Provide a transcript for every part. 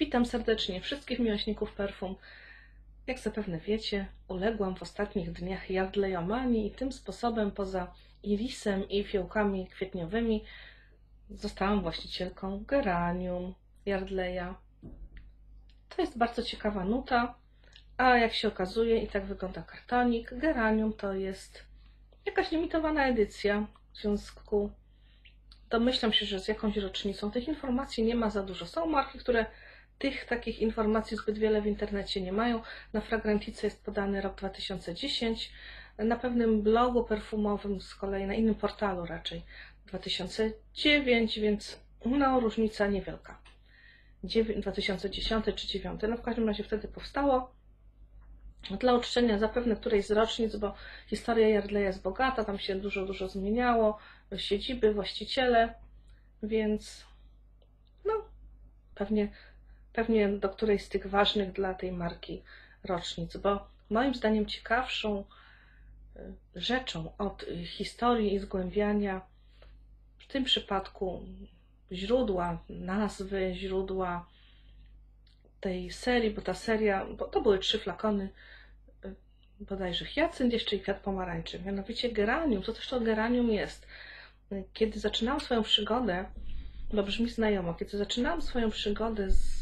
Witam serdecznie wszystkich miłośników perfum. Jak zapewne wiecie, uległam w ostatnich dniach jardlejomanii i tym sposobem poza irisem i fiołkami kwietniowymi zostałam właścicielką geranium Yardleya. To jest bardzo ciekawa nuta, a jak się okazuje, i tak wygląda kartonik, geranium to jest jakaś limitowana edycja, w związku domyślam się, że z jakąś rocznicą tych informacji nie ma za dużo. Są marki, które tych takich informacji zbyt wiele w internecie nie mają. Na Fragrantice jest podany rok 2010, na pewnym blogu perfumowym z kolei, na innym portalu raczej 2009, więc no różnica niewielka. 2010 czy 2009, no w każdym razie wtedy powstało. Dla uczczenia zapewne którejś z rocznic, bo historia Yardleya jest bogata, tam się dużo, dużo zmieniało, siedziby, właściciele, więc no pewnie pewnie do którejś z tych ważnych dla tej marki rocznic, bo moim zdaniem ciekawszą y, rzeczą od historii i zgłębiania, w tym przypadku źródła, nazwy, źródła tej serii, bo ta seria, bo to były trzy flakony, y, bodajże hyacynt jeszcze i kwiat pomarańczy, mianowicie geranium. Co też to geranium jest? Y, kiedy zaczynałam swoją przygodę, bo brzmi znajomo, kiedy zaczynałam swoją przygodę z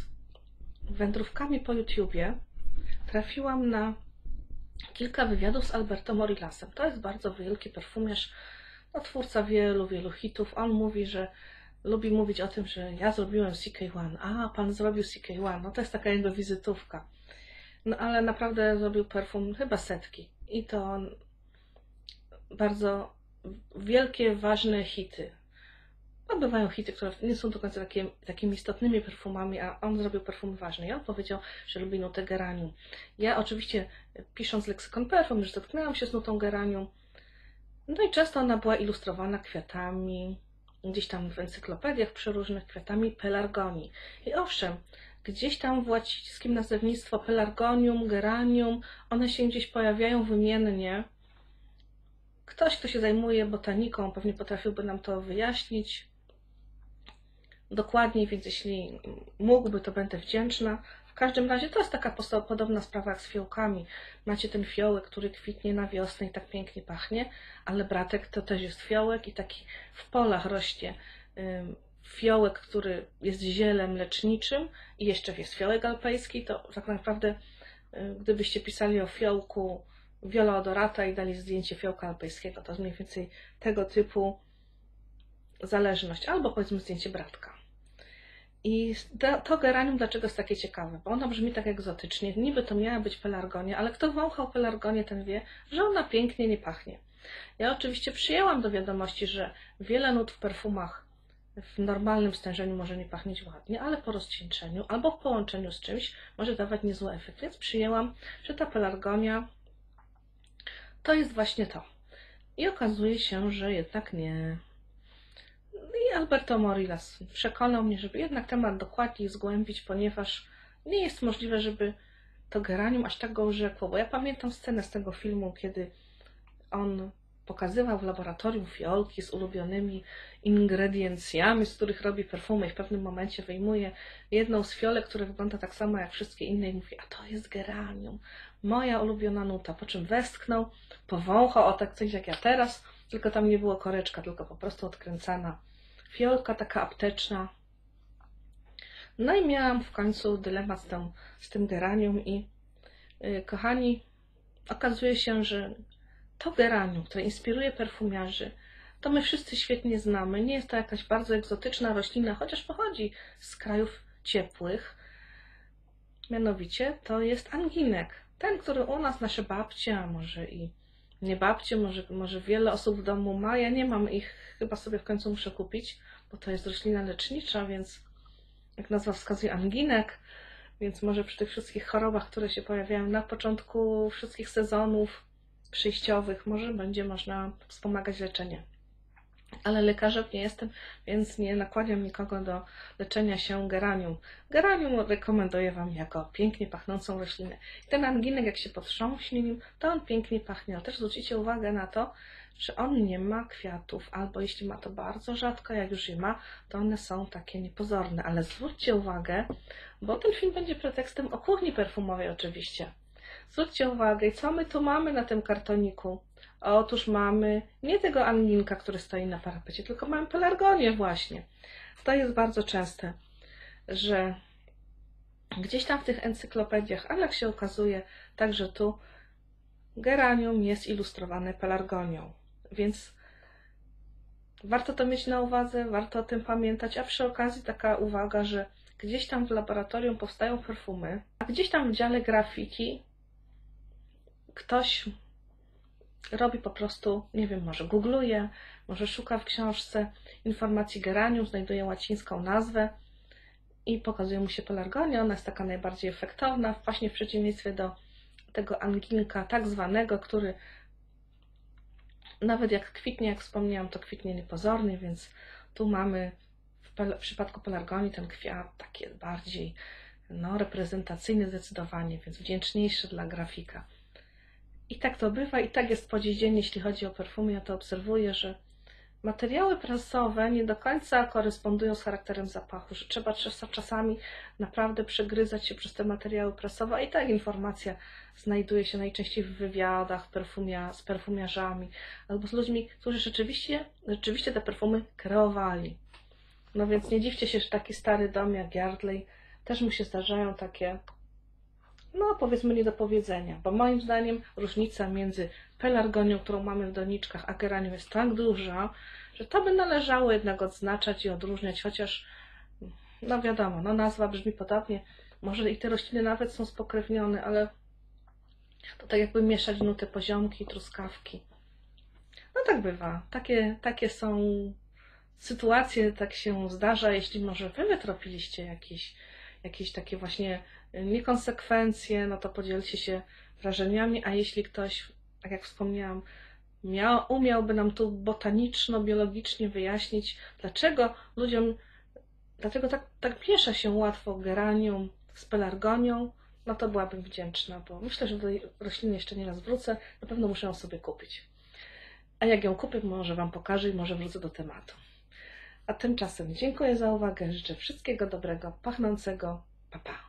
wędrówkami po YouTubie trafiłam na kilka wywiadów z Alberto Morilasem. To jest bardzo wielki perfumiarz, no, twórca wielu, wielu hitów. On mówi, że lubi mówić o tym, że ja zrobiłem CK1. A, pan zrobił CK1. No to jest taka jego wizytówka. No ale naprawdę zrobił perfum chyba setki. I to bardzo wielkie, ważne hity. No, bywają hity, które nie są do końca takie, takimi istotnymi perfumami, a on zrobił perfum ważny. Ja powiedział, że lubi nutę geranium. Ja oczywiście, pisząc leksykon perfum, już zetknęłam się z nutą geranium. No i często ona była ilustrowana kwiatami, gdzieś tam w encyklopediach przeróżnych kwiatami pelargonii. I owszem, gdzieś tam w łacińskim nazewnictwo pelargonium, geranium, one się gdzieś pojawiają wymiennie. Ktoś, kto się zajmuje botaniką, pewnie potrafiłby nam to wyjaśnić dokładniej, więc jeśli mógłby, to będę wdzięczna. W każdym razie to jest taka podobna sprawa jak z fiołkami. Macie ten fiołek, który kwitnie na wiosnę i tak pięknie pachnie, ale bratek to też jest fiołek i taki w polach rośnie fiołek, który jest zielem leczniczym i jeszcze jest fiołek alpejski, to tak naprawdę gdybyście pisali o fiołku Viola odorata i dali zdjęcie fiołka alpejskiego, to jest mniej więcej tego typu zależność, albo powiedzmy zdjęcie bratka. I to geranium dlaczego jest takie ciekawe? Bo ono brzmi tak egzotycznie. Niby to miała być pelargonia, ale kto wąchał pelargonię, ten wie, że ona pięknie nie pachnie. Ja oczywiście przyjęłam do wiadomości, że wiele nut w perfumach w normalnym stężeniu może nie pachnieć ładnie, ale po rozcieńczeniu albo w połączeniu z czymś może dawać niezły efekt. Więc przyjęłam, że ta pelargonia to jest właśnie to. I okazuje się, że jednak nie. Alberto Morillas przekonał mnie, żeby jednak temat dokładniej zgłębić, ponieważ nie jest możliwe, żeby to geranium aż tak go urzekło. Bo ja pamiętam scenę z tego filmu, kiedy on pokazywał w laboratorium fiolki z ulubionymi ingrediencjami, z których robi perfumy i w pewnym momencie wyjmuje jedną z fiolek, która wygląda tak samo jak wszystkie inne i mówi, a to jest geranium, moja ulubiona nuta, po czym westchnął, powąchał o tak coś jak ja teraz, tylko tam nie było koreczka, tylko po prostu odkręcana fiolka taka apteczna. No i miałam w końcu dylemat z tym, z tym geranium i yy, kochani, okazuje się, że to geranium, które inspiruje perfumiarzy, to my wszyscy świetnie znamy. Nie jest to jakaś bardzo egzotyczna roślina, chociaż pochodzi z krajów ciepłych. Mianowicie to jest anginek. Ten, który u nas nasze babcie, a może i nie babcie, może, może wiele osób w domu ma. Ja nie mam ich, chyba sobie w końcu muszę kupić, bo to jest roślina lecznicza, więc jak nazwa wskazuje anginek, więc może przy tych wszystkich chorobach, które się pojawiają na początku wszystkich sezonów przyjściowych, może będzie można wspomagać leczenie ale lekarzem nie jestem, więc nie nakłaniam nikogo do leczenia się geranium. Geranium rekomenduję Wam jako pięknie pachnącą roślinę. Ten anginek, jak się potrząśnie nim, to on pięknie pachnie. Ale też zwrócicie uwagę na to, że on nie ma kwiatów, albo jeśli ma to bardzo rzadko, jak już je ma, to one są takie niepozorne. Ale zwróćcie uwagę, bo ten film będzie pretekstem o kuchni perfumowej oczywiście. Zwróćcie uwagę, co my tu mamy na tym kartoniku. Otóż mamy nie tego anginka, który stoi na parapecie, tylko mamy pelargonię właśnie. To jest bardzo częste, że gdzieś tam w tych encyklopediach, ale jak się okazuje, także tu geranium jest ilustrowane pelargonią. Więc warto to mieć na uwadze, warto o tym pamiętać, a przy okazji taka uwaga, że gdzieś tam w laboratorium powstają perfumy, a gdzieś tam w dziale grafiki ktoś robi po prostu, nie wiem, może googluje, może szuka w książce informacji geranium, znajduje łacińską nazwę i pokazuje mu się pelargonia. Ona jest taka najbardziej efektowna, właśnie w przeciwieństwie do tego anginka tak zwanego, który nawet jak kwitnie, jak wspomniałam, to kwitnie niepozornie, więc tu mamy w, przypadku pelargonii ten kwiat taki bardziej no, reprezentacyjny zdecydowanie, więc wdzięczniejszy dla grafika. I tak to bywa, i tak jest po dziś dzień, jeśli chodzi o perfumy. Ja to obserwuję, że materiały prasowe nie do końca korespondują z charakterem zapachu, że trzeba czas- czasami naprawdę przegryzać się przez te materiały prasowe, a i tak informacja znajduje się najczęściej w wywiadach perfumia, z perfumiarzami albo z ludźmi, którzy rzeczywiście, rzeczywiście te perfumy kreowali. No więc nie dziwcie się, że taki stary dom jak Yardley też mu się zdarzają takie no powiedzmy niedopowiedzenia, bo moim zdaniem różnica między pelargonią, którą mamy w doniczkach, a geranium jest tak duża, że to by należało jednak odznaczać i odróżniać, chociaż no wiadomo, no nazwa brzmi podobnie, może i te rośliny nawet są spokrewnione, ale to tak jakby mieszać nuty poziomki, truskawki. No tak bywa, takie, takie są sytuacje, tak się zdarza, jeśli może wy wytropiliście jakieś, jakieś takie właśnie niekonsekwencje, no to podzielcie się wrażeniami, a jeśli ktoś, tak jak wspomniałam, miał, umiałby nam tu botaniczno-biologicznie wyjaśnić, dlaczego ludziom, dlaczego tak, tak miesza się łatwo geranium z pelargonią, no to byłabym wdzięczna, bo myślę, że do tej rośliny jeszcze nie raz wrócę, na pewno muszę ją sobie kupić. A jak ją kupię, może Wam pokażę i może wrócę do tematu. A tymczasem dziękuję za uwagę, życzę wszystkiego dobrego, pachnącego, pa pa.